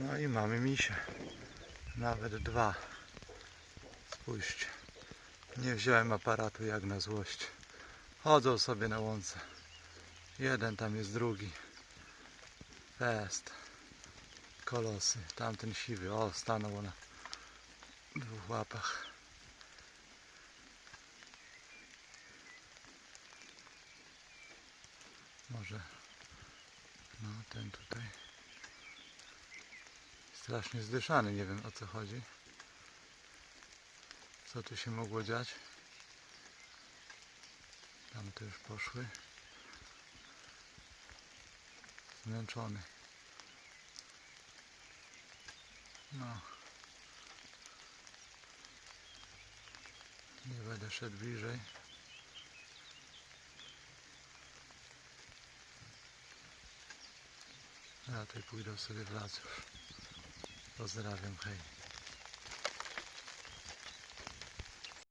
No i mamy misie. Nawet dwa. Spójrzcie. Nie wziąłem aparatu jak na złość. Chodzą sobie na łące. Jeden tam jest drugi. Fest. Kolosy. Tamten siwy. O, stanął na dwóch łapach. Może no ten tutaj strasznie zdyszany, nie wiem o co chodzi. Co tu się mogło dziać? Tam to już poszły. Zmęczony. No. Nie będę szedł bliżej. Ja tutaj pójdę sobie w las już. Pozdrawiam, hej.